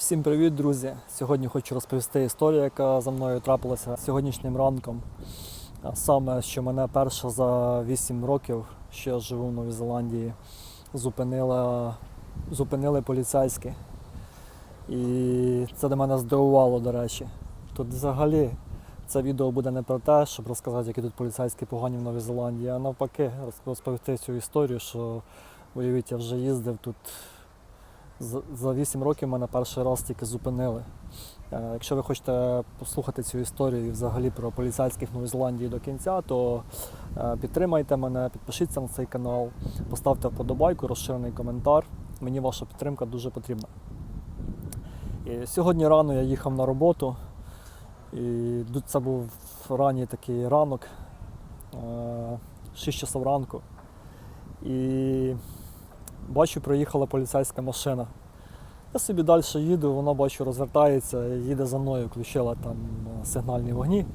Всім привіт, друзі! Сьогодні хочу розповісти історію, яка за мною трапилася сьогоднішнім ранком. Саме, що мене перша за 8 років, що я живу в Новій Зеландії, зупинила, зупинили поліцейські. І це до мене здивувало, до речі. Тут взагалі це відео буде не про те, щоб розказати, які тут поліцейські погані в Новій Зеландії, а навпаки, розповісти цю історію, що уявіть, я вже їздив тут за- за 8 років мене перший раз тільки зупинили. Е, Якщо ви хочете послухати цю історію взагалі про поліцейських в Зеландії до кінця, то е, підтримайте мене, підпишіться на цей канал, поставте вподобайку, розширений коментар. Мені ваша підтримка дуже потрібна. І сьогодні рано я їхав на роботу, і це був ранній такий ранок, е, 6 часов ранку. І бачу, проїхала поліцейська машина. Я собі далі їду, вона бачу, розвертається, їде за мною, включила там е, сигнальні вогні.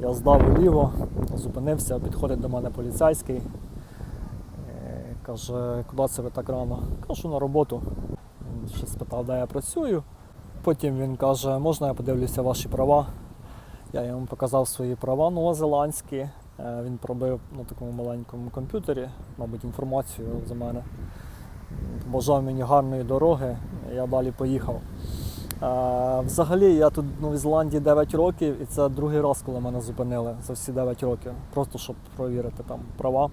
Я здав вліво, зупинився, підходить до мене поліцейський. Е, Каже, куди це ви так рано? Кажу на роботу. Він ще спитав, де я працюю. Потім він каже, можна я подивлюся ваші права. Я йому показав свої права новозеландські. Е, Він пробив на такому маленькому комп'ютері, мабуть, інформацію за мене. Бажав мені гарної дороги, я далі поїхав. Взагалі я тут в Новій Зеландії 9 років, і це другий раз, коли мене зупинили за всі 9 років, просто щоб провірити там права.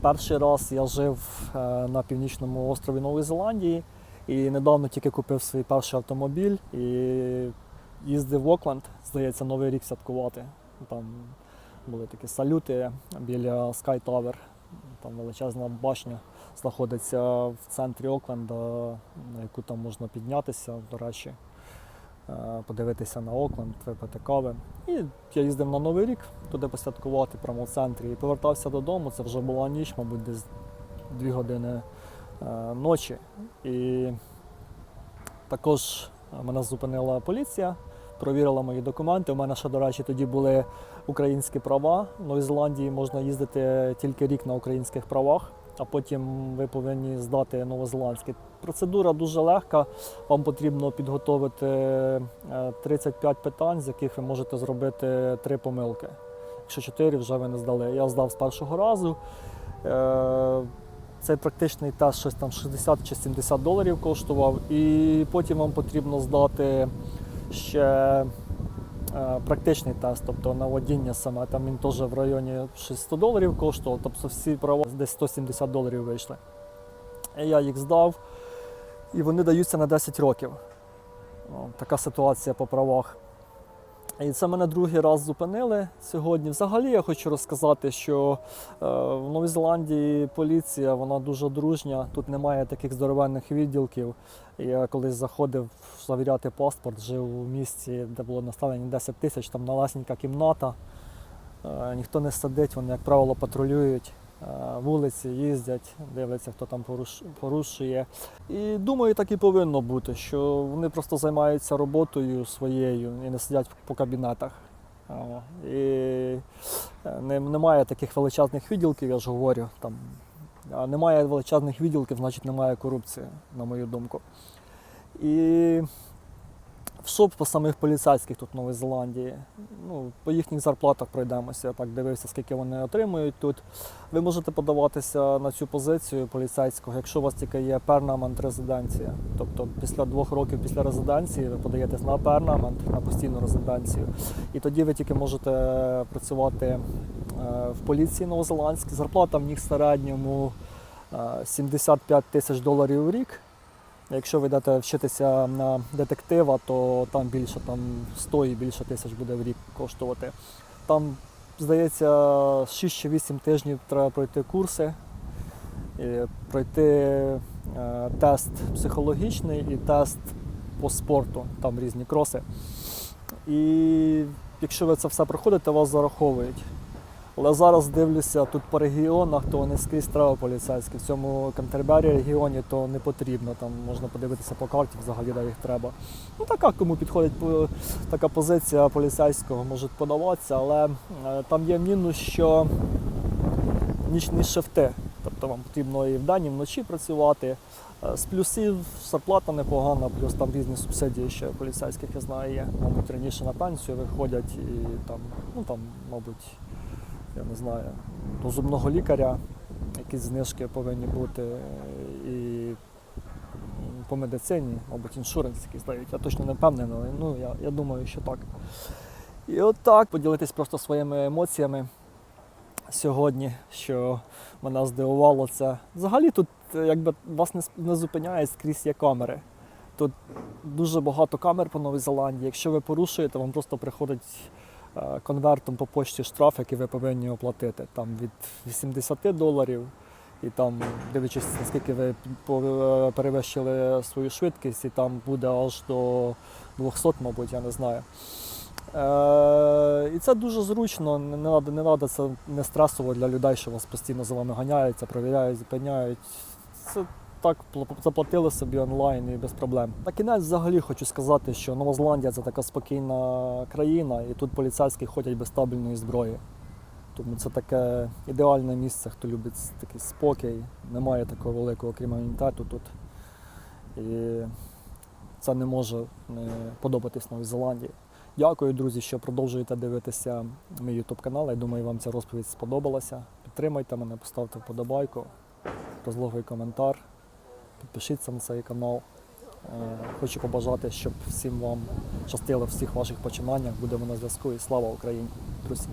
Перший раз я жив е, на північному острові Нової Зеландії і недавно тільки купив свій перший автомобіль і їздив в Окленд, здається, Новий рік святкувати. Там були такі салюти біля Sky Tower, там величезна башня знаходиться в центрі Окленда, на яку там можна піднятися, до речі, е, подивитися на Окленд, випити кави. І я їздив на Новий рік туди посвяткувати прямо в центрі і повертався додому. Це вже була ніч, мабуть, десь 2 години е, ночі. І також мене зупинила поліція, провірила мої документи. У мене ще, до речі, тоді були українські права. В Новій Зеландії можна їздити тільки рік на українських правах, а потім ви повинні здати новозеландські. Процедура дуже легка. Вам потрібно підготовити е, 35 питань, з яких ви можете зробити 3 помилки. Якщо 4 вже ви не здали. Я здав з першого разу. Е, Цей практичний тест щось там 60 чи 70 доларів коштував, і потім вам потрібно здати ще е, практичний тест, тобто на водіння саме. Там він теж в районі 600 доларів коштував, тобто всі права десь 170 доларів вийшли. І я їх здав, і вони даються на 10 років. Така ситуація по правах. І це мене другий раз зупинили сьогодні. Взагалі я хочу розказати, що е, в Новій Зеландії поліція вона дуже дружня. Тут немає таких здоровенних відділків. Я колись заходив завіряти паспорт, жив у місті, де було наставлені 10 тисяч, там малесенька кімната. Е, ніхто не сидить, вони, як правило, патрулюють. Е, Вулиці їздять, дивляться, хто там порушує. І думаю, так і повинно бути, що вони просто займаються роботою своєю і не сидять по кабінетах. І е, немає таких величезних відділків, я ж говорю. Там, а немає величезних відділків, значить немає корупції, на мою думку. І що по самих поліцейських тут в Новій Зеландії? Ну, по їхніх зарплатах пройдемося. Я так дивився, скільки вони отримують тут. Ви можете подаватися на цю позицію поліцейського, якщо у вас тільки є пернамент резиденція. Тобто після двох років після резиденції ви подаєтесь на пернамент, на постійну резиденцію. І тоді ви тільки можете працювати е, в поліції новозеландській. Зарплата в них в середньому е, 75 тисяч доларів у рік. Якщо ви йдете вчитися на детектива, то там більше там 100 і більше тисяч буде в рік коштувати. Там, здається, 6 чи 8 тижнів треба пройти курси, і пройти е, тест психологічний і тест по спорту, там різні кроси. І якщо ви це все проходите, вас зараховують. Але зараз дивлюся тут по регіонах, то не скрізь треба поліцейські. В цьому Кантербері регіоні то не потрібно. Там можна подивитися по карті, взагалі де їх треба. Ну така, кому підходить така позиція поліцейського, можуть подаватися, але е, там є мінус, що нічні шифти. Тобто вам потрібно і вдень, і вночі працювати. Е, З плюсів зарплата непогана, плюс там різні субсидії ще поліцейських я знаю є. Мабуть, раніше на пенсію виходять і там, ну там, мабуть, я не знаю, до зубного лікаря якісь знижки повинні бути. І по медицині, мабуть, іншуренс якийсь дають. Я точно не впевнений, але ну, я, я думаю, що так. І от так, поділитись просто своїми емоціями сьогодні, що мене здивувало це. Взагалі тут якби вас не, не зупиняє скрізь є камери. Тут дуже багато камер по Новій Зеландії. Якщо ви порушуєте, вам просто приходить конвертом по почті штраф, який ви повинні оплатити. Там від 80 доларів. І там, дивлячись, наскільки ви е, перевищили свою швидкість, і там буде аж до 200, мабуть, я не знаю. Е, і це дуже зручно, не, не, не надо, це не стресово для людей, що вас постійно за вами ганяються, провіряють, зупиняють. Це так заплатили собі онлайн і без проблем. На кінець взагалі хочу сказати, що Нова Зеландія це така спокійна країна, і тут поліцейські ходять без стабільної зброї. Тому це таке ідеальне місце, хто любить такий спокій, немає такого великого криміналітету тут. І це не може не подобатись Новій Зеландії. Дякую, друзі, що продовжуєте дивитися мій YouTube канал. Я думаю, вам ця розповідь сподобалася. Підтримайте мене, поставте вподобайку, розлогий коментар, підпишіться на цей канал. Е, Хочу побажати, щоб всім вам щастило в всіх ваших починаннях. Будемо на зв'язку і слава Україні, друзі!